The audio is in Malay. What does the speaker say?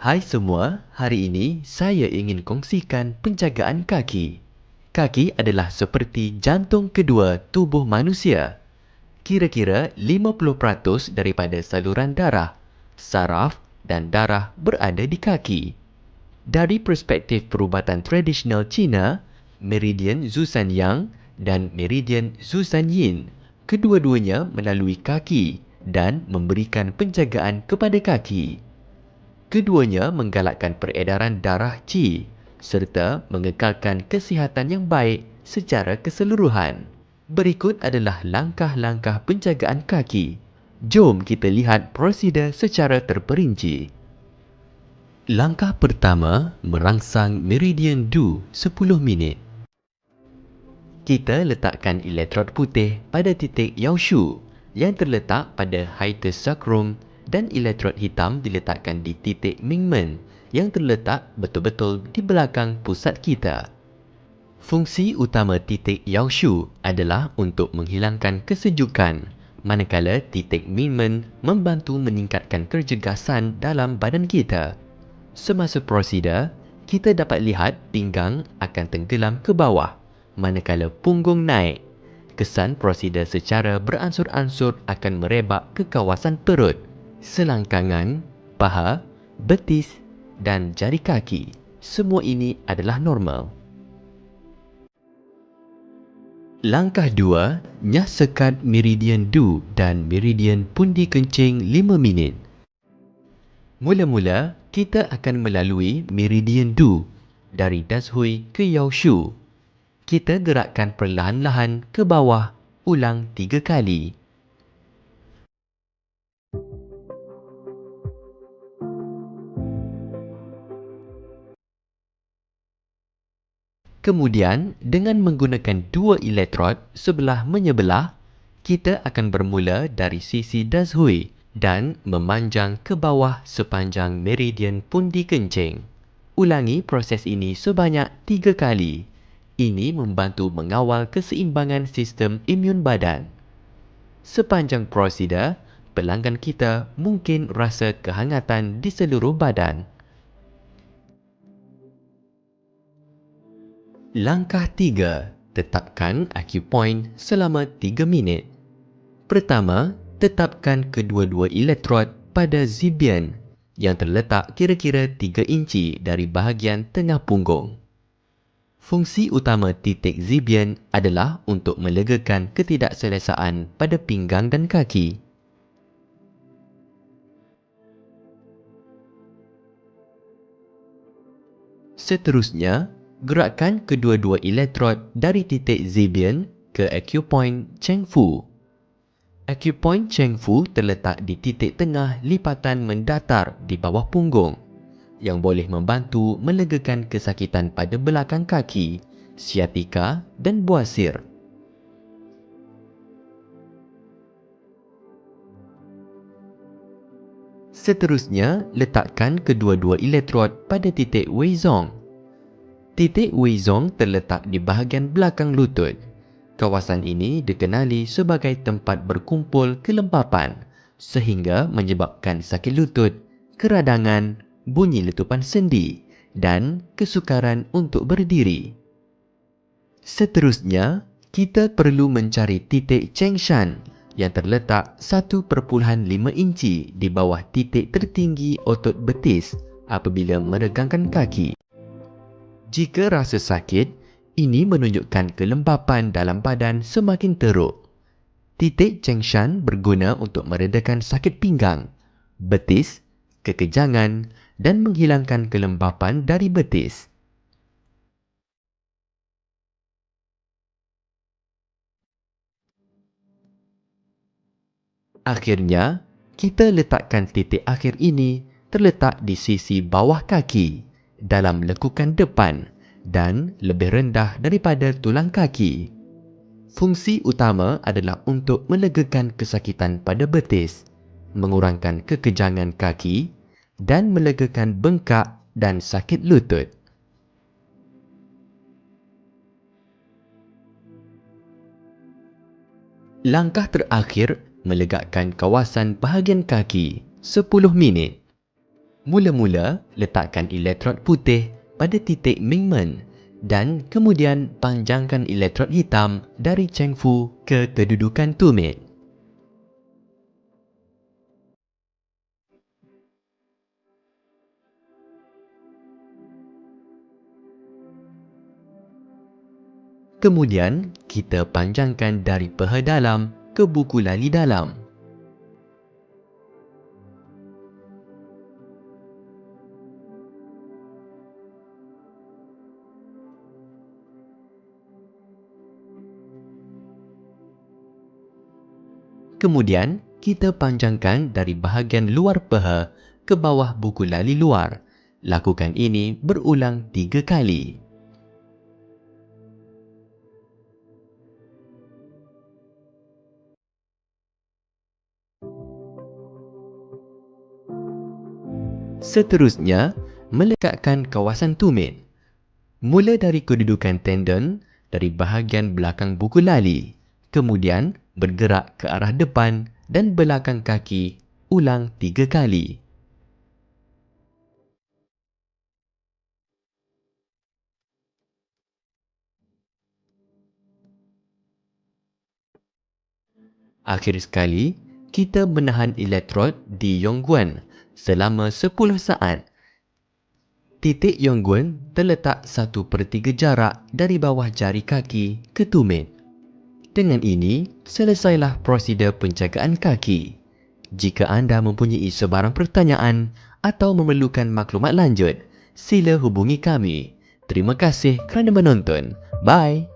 Hai semua, hari ini saya ingin kongsikan penjagaan kaki. Kaki adalah seperti jantung kedua tubuh manusia. Kira-kira 50% daripada saluran darah, saraf dan darah berada di kaki. Dari perspektif perubatan tradisional Cina, Meridian Zhusangyang dan Meridian Zhusanyin kedua-duanya melalui kaki dan memberikan penjagaan kepada kaki. Keduanya menggalakkan peredaran darah qi serta mengekalkan kesihatan yang baik secara keseluruhan. Berikut adalah langkah-langkah penjagaan kaki. Jom kita lihat prosedur secara terperinci. Langkah pertama, merangsang meridian Du 10 minit. Kita letakkan elektrod putih pada titik Yaoshu yang terletak pada hiatus sacrum dan elektrod hitam diletakkan di titik Mingmen yang terletak betul-betul di belakang pusat kita. Fungsi utama titik Yaoshu adalah untuk menghilangkan kesejukan manakala titik Mingmen membantu meningkatkan kecergasan dalam badan kita. Semasa prosedur, kita dapat lihat pinggang akan tenggelam ke bawah manakala punggung naik. Kesan prosedur secara beransur-ansur akan merebak ke kawasan perut, selangkangan, paha, betis dan jari kaki. Semua ini adalah normal. Langkah 2, nyah sekat meridian Du dan meridian pundi kencing 5 minit. Mula-mula, kita akan melalui meridian Du dari Dashui ke Yaoshu. Kita gerakkan perlahan-lahan ke bawah ulang tiga kali. Kemudian, dengan menggunakan dua elektrod sebelah menyebelah, kita akan bermula dari sisi Dashui dan memanjang ke bawah sepanjang meridian pundi kencing. Ulangi proses ini sebanyak tiga kali. Ini membantu mengawal keseimbangan sistem imun badan. Sepanjang prosedur, pelanggan kita mungkin rasa kehangatan di seluruh badan. Langkah 3. Tetapkan acupoint selama 3 minit. Pertama, tetapkan kedua-dua elektrod pada zibian yang terletak kira-kira 3 inci dari bahagian tengah punggung. Fungsi utama titik zibian adalah untuk melegakan ketidakselesaan pada pinggang dan kaki. Seterusnya, gerakkan kedua-dua elektrod dari titik Zibian ke acupoint Chengfu. Acupoint Chengfu terletak di titik tengah lipatan mendatar di bawah punggung yang boleh membantu melegakan kesakitan pada belakang kaki, siatika dan buasir. Seterusnya, letakkan kedua-dua elektrod pada titik Weizong Titik Weizong terletak di bahagian belakang lutut. Kawasan ini dikenali sebagai tempat berkumpul kelembapan sehingga menyebabkan sakit lutut, keradangan, bunyi letupan sendi dan kesukaran untuk berdiri. Seterusnya, kita perlu mencari titik Chengshan yang terletak 1.5 inci di bawah titik tertinggi otot betis apabila meregangkan kaki. Jika rasa sakit, ini menunjukkan kelembapan dalam badan semakin teruk. Titik Chengshan berguna untuk meredakan sakit pinggang, betis, kekejangan dan menghilangkan kelembapan dari betis. Akhirnya, kita letakkan titik akhir ini terletak di sisi bawah kaki dalam lekukan depan dan lebih rendah daripada tulang kaki. Fungsi utama adalah untuk melegakan kesakitan pada betis, mengurangkan kekejangan kaki dan melegakan bengkak dan sakit lutut. Langkah terakhir, melegakan kawasan bahagian kaki 10 minit. Mula-mula, letakkan elektrod putih pada titik Mingmen dan kemudian panjangkan elektrod hitam dari Chengfu ke kedudukan tumit. Kemudian, kita panjangkan dari peha dalam ke buku lali dalam. Kemudian, kita panjangkan dari bahagian luar peha ke bawah buku lali luar. Lakukan ini berulang tiga kali. Seterusnya, melekatkan kawasan tumit. Mula dari kedudukan tendon dari bahagian belakang buku lali. Kemudian, bergerak ke arah depan dan belakang kaki ulang tiga kali. Akhir sekali, kita menahan elektrod di Yongguan selama 10 saat. Titik Yongguan terletak satu per tiga jarak dari bawah jari kaki ke tumit. Dengan ini, selesailah prosedur penjagaan kaki. Jika anda mempunyai sebarang pertanyaan atau memerlukan maklumat lanjut, sila hubungi kami. Terima kasih kerana menonton. Bye!